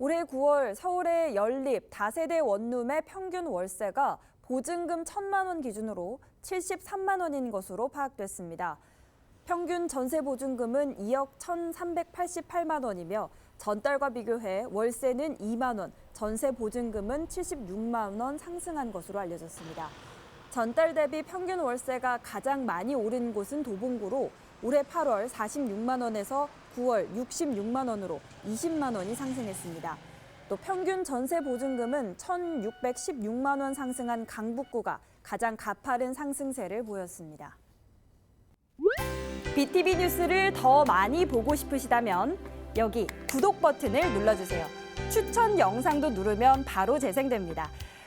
올해 9월 서울의 연립 다세대 원룸의 평균 월세가 보증금 1천만 원 기준으로 73만 원인 것으로 파악됐습니다. 평균 전세 보증금은 2억 1,388만 원이며 전달과 비교해 월세는 2만 원, 전세 보증금은 76만 원 상승한 것으로 알려졌습니다. 전달 대비 평균 월세가 가장 많이 오른 곳은 도봉구로 올해 8월 46만 원에서 9월 66만 원으로 20만 원이 상승했습니다. 또 평균 전세 보증금은 1,616만 원 상승한 강북구가 가장 가파른 상승세를 보였습니다. BTV 뉴스를 더 많이 보고 싶으시다면 여기 구독 버튼을 눌러주세요. 추천 영상도 누르면 바로 재생됩니다.